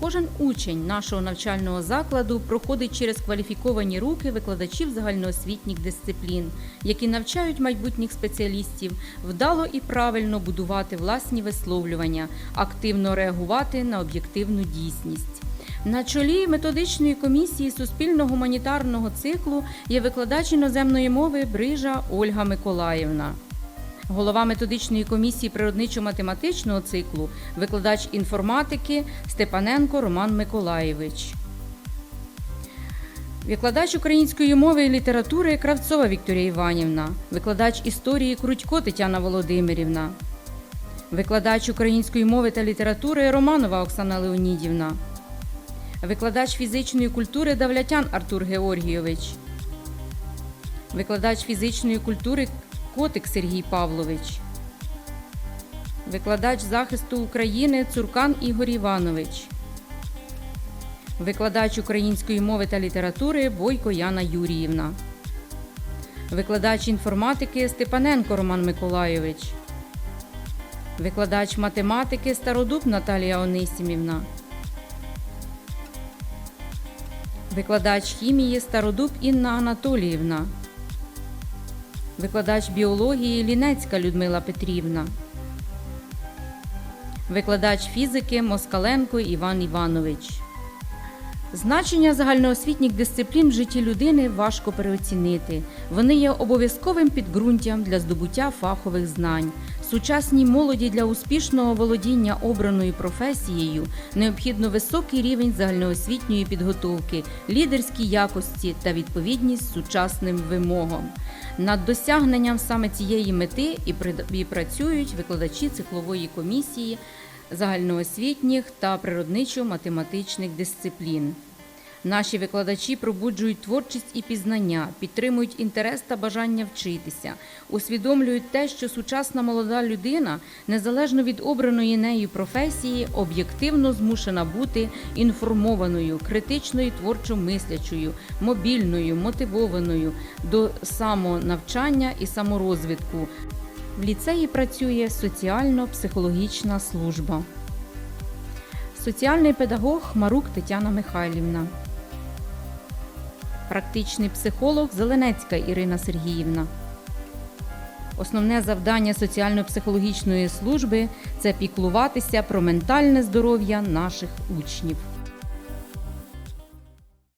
кожен учень нашого навчального закладу проходить через кваліфіковані руки викладачів загальноосвітніх дисциплін, які навчають майбутніх спеціалістів вдало і правильно будувати власні висловлювання, активно реагувати на об'єктивну дійсність. На чолі методичної комісії суспільно-гуманітарного циклу є викладач іноземної мови Брижа Ольга Миколаївна. Голова методичної комісії природничо-математичного циклу, викладач інформатики Степаненко Роман Миколаєвич. Викладач української мови і літератури Кравцова Вікторія Іванівна, викладач історії Крутько Тетяна Володимирівна, викладач української мови та літератури Романова Оксана Леонідівна, викладач фізичної культури Давлятян Артур Георгійович, викладач фізичної культури Котик Сергій Павлович, викладач захисту України Цуркан Ігор Іванович, викладач української мови та літератури Бойко Яна Юріївна, викладач інформатики Степаненко Роман Миколайович, викладач математики Стародуб Наталія Онисімівна, викладач хімії Стародуб Інна Анатоліївна викладач біології Лінецька Людмила Петрівна, викладач фізики Москаленко Іван Іванович. Значення загальноосвітніх дисциплін в житті людини важко переоцінити. Вони є обов'язковим підґрунтям для здобуття фахових знань. Сучасній молоді для успішного володіння обраною професією необхідно високий рівень загальноосвітньої підготовки, лідерські якості та відповідність сучасним вимогам. Над досягненням саме цієї мети і працюють викладачі циклової комісії загальноосвітніх та природничо-математичних дисциплін. Наші викладачі пробуджують творчість і пізнання, підтримують інтерес та бажання вчитися, усвідомлюють те, що сучасна молода людина, незалежно від обраної нею професії, об'єктивно змушена бути інформованою, критично і творчо мислячою, мобільною, мотивованою до самонавчання і саморозвитку. В ліцеї працює соціально-психологічна служба. Соціальний педагог Марук Тетяна Михайлівна. Практичний психолог Зеленецька Ірина Сергіївна. Основне завдання соціально-психологічної служби це піклуватися про ментальне здоров'я наших учнів.